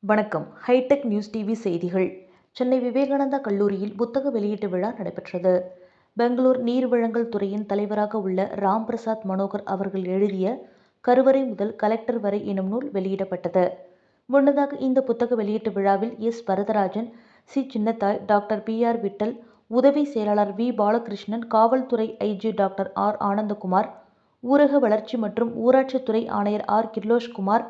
வணக்கம். Hitech news TV செய்திகள். சென்னை விவேகானந்தா கல்லூரியில் புத்தக வெளியீட்டு விழா நடைபெற்றது. பெங்களூர் நீர் வழங்கல் துறையின் தலைவராக உள்ள ராம் பிரசாத் மனோகர் அவர்கள் எழுதிய கருவறை முதல் கலெக்டர் வரை எனும் நூல் வெளியிடப்பட்டது. முன்னதாக இந்த புத்தக வெளியீட்டு விழாவில் S. Varadarajan C. Chinnathai doctor P. R. Vittal உதவி செயலாளர் வி. பாலகிருஷ்ணன் காவல்துறை ஐஜி டாக்டர் ஆர். ஆனந்தகுமார் ஊரக வளர்ச்சி மற்றும் ஊராட்சித்துறை ஆணையர் ஆர். கிர்லோஷ்குமார்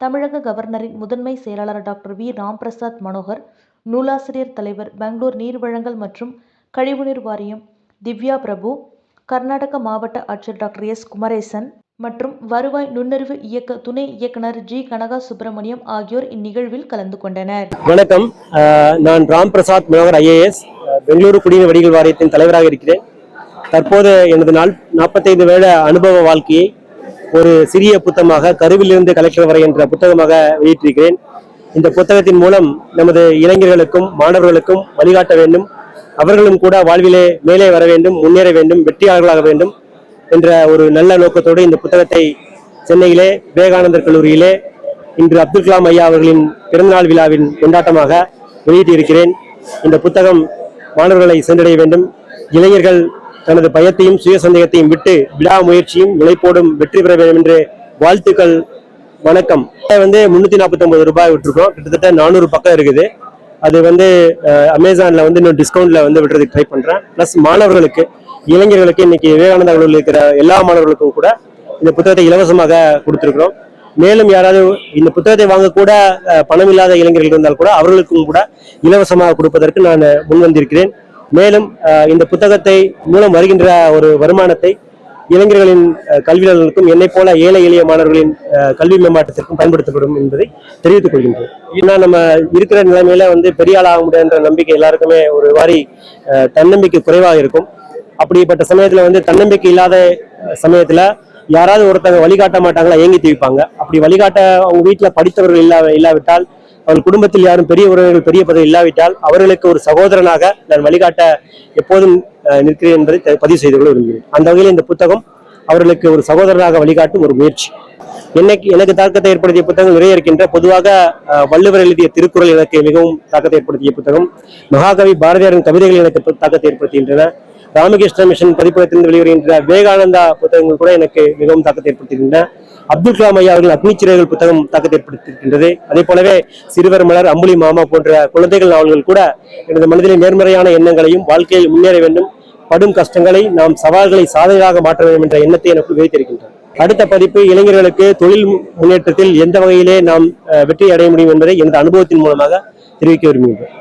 தமிழக கவர்னரின் முதன்மை செயலாளர் டாக்டர் வி. ராம்பிரசாத் மனோகர் நூலாசிரியர் தலைவர் பெங்களூர் நீர் வழங்கல் மற்றும் கழிவுநீர் வாரியம் திவ்யா பிரபு கர்நாடக மாவட்ட ஆட்சியர் டாக்டர் எஸ். குமரேசன் மற்றும் வருவாய் நுண்ணறிவு இயக்க துணை இயக்குனர் ஜி. கனகா சுப்பிரமணியம் ஆகியோர் இந்நிகழ்வில் கலந்து கொண்டனர். வணக்கம். நான் ராம் பிரசாத் மனோகர் ஐஏஎஸ் பெங்களூரு குடிநீர் வடிகள் வாரியத்தின் தலைவராக இருக்கிறேன். தற்போது எனது நாள் நாற்பத்தைந்து வேள அனுபவ வாழ்க்கையை ஒரு சிறிய புத்தகமாக கருவிலிருந்து கலெக்டர் வரை என்ற புத்தகமாக வெளியிட்டிருக்கிறேன். இந்த புத்தகத்தின் மூலம் நமது இளைஞர்களுக்கும் மாணவர்களுக்கும் வழிகாட்ட வேண்டும். அவர்களும் கூட வாழ்விலே மேலே வர வேண்டும் முன்னேற வேண்டும் வெற்றியாளர்களாக வேண்டும் என்ற ஒரு நல்ல நோக்கத்தோடு இந்த புத்தகத்தை சென்னையிலே விவேகானந்தர் கல்லூரியிலே இன்று அப்துல் கலாம் ஐயா அவர்களின் பிறந்தநாள் விழாவின் கொண்டாட்டமாக வெளியிட்டிருக்கிறேன். இந்த புத்தகம் மாணவர்களை சென்றடைய வேண்டும். இளைஞர்கள் தனது பயத்தையும் சுய சந்தேகத்தையும் விட்டு விடாமுயற்சியும் உழைப்போடும் வெற்றி பெற வேண்டும் என்று வாழ்த்துக்கள் வணக்கம். வந்து முன்னூத்தி நாற்பத்தி ஒன்பது ரூபாய் விட்டுருக்கோம். கிட்டத்தட்ட நானூறு பக்கம் இருக்குது. அது வந்து அமேசானில் அமேசான்ல வந்து இன்னும் டிஸ்கவுண்ட்ல வந்து விடுறதுக்கு ட்ரை பண்றேன். பிளஸ் மாணவர்களுக்கு இளைஞர்களுக்கு இன்னைக்கு விவேகானந்தா கல்லூரியில் இருக்கிற எல்லா மாணவர்களுக்கும் கூட இந்த புத்தகத்தை இலவசமாக கொடுத்துருக்குறோம். மேலும் யாராவது இந்த புத்தகத்தை வாங்க கூட பணம் இல்லாத இளைஞர்கள் இருந்தால் கூட அவர்களுக்கும் கூட இலவசமாக கொடுப்பதற்கு நான் முன் வந்திருக்கிறேன் மேலும் இந்த புத்தகத்தை மூலம் வருகின்ற ஒரு வருமானத்தை இளைஞர்களின் கல்வியாளர்களுக்கும் என்னை போல ஏழை எளிய மாணவர்களின் கல்வி மேம்பாட்டத்திற்கும் பயன்படுத்தப்படும் என்பதை தெரிவித்துக் கொள்கின்றோம் ஏன்னா நம்ம இருக்கிற நிலைமையில வந்து பெரிய ஆள் ஆக முடியாதுன்ற நம்பிக்கை எல்லாருக்குமே ஒரு வாரி தன்னம்பிக்கை குறைவாக இருக்கும். அப்படிப்பட்ட சமயத்துல வந்து தன்னம்பிக்கை இல்லாத சமயத்துல யாராவது ஒருத்தங்க வழிகாட்ட மாட்டாங்களா ஏங்கி தீவிப்பாங்க. அப்படி வழிகாட்ட அவங்க வீட்டுல படித்தவர்கள் இல்லா இல்லாவிட்டால் அவன் குடும்பத்தில் யாரும் பெரிய உறவினர்கள் பெரிய பதவி இல்லாவிட்டால் அவர்களுக்கு ஒரு சகோதரனாக நான் வழிகாட்ட எப்போதும் நிற்கிறேன் என்பதை பதிவு செய்து கொள்ள விரும்புகிறேன். அந்த வகையில் இந்த புத்தகம் அவர்களுக்கு ஒரு சகோதரனாக வழிகாட்டும் ஒரு முயற்சி. எனக்கு எனக்கு தாக்கத்தை ஏற்படுத்திய புத்தகம் நிறைய இருக்கின்ற பொதுவாக வள்ளுவர் எழுதிய திருக்குறள் எனக்கு மிகவும் தாக்கத்தை ஏற்படுத்திய புத்தகம். மகாகவி பாரதியாரின் கவிதைகள் எனக்கு தாக்கத்தை ஏற்படுத்துகின்றன. ராமகிருஷ்ண மிஷன் பதிப்பகத்திலிருந்து வெளிவருகின்ற விவேகானந்தா புத்தகங்கள் கூட எனக்கு மிகவும் தாக்கத்தை ஏற்படுத்துகின்றன. அப்துல் கலாம் ஐயா அவர்கள் அக்னிச்சிறைகள் புத்தகம் தாக்கத்தை ஏற்படுத்தியிருக்கின்றது. அதே போலவே சிறுவர் மலர் அம்புலி மாமா போன்ற குழந்தைகள் நாவல்கள் கூட எனது மனதிலே நேர்மறையான எண்ணங்களையும் வாழ்க்கையை முன்னேற வேண்டும். படும் கஷ்டங்களை நாம் சவால்களை சாதனையாக மாற்ற வேண்டும் என்ற எண்ணத்தை எனக்கு விதைத்திருக்கின்றன அடுத்த பதிப்பு இளைஞர்களுக்கு தொழில் முன்னேற்றத்தில் எந்த வகையிலே நாம் அஹ், வெற்றி அடைய முடியும் என்பதை எனது அனுபவத்தின் மூலமாக தெரிவிக்க விரும்புகின்றேன்.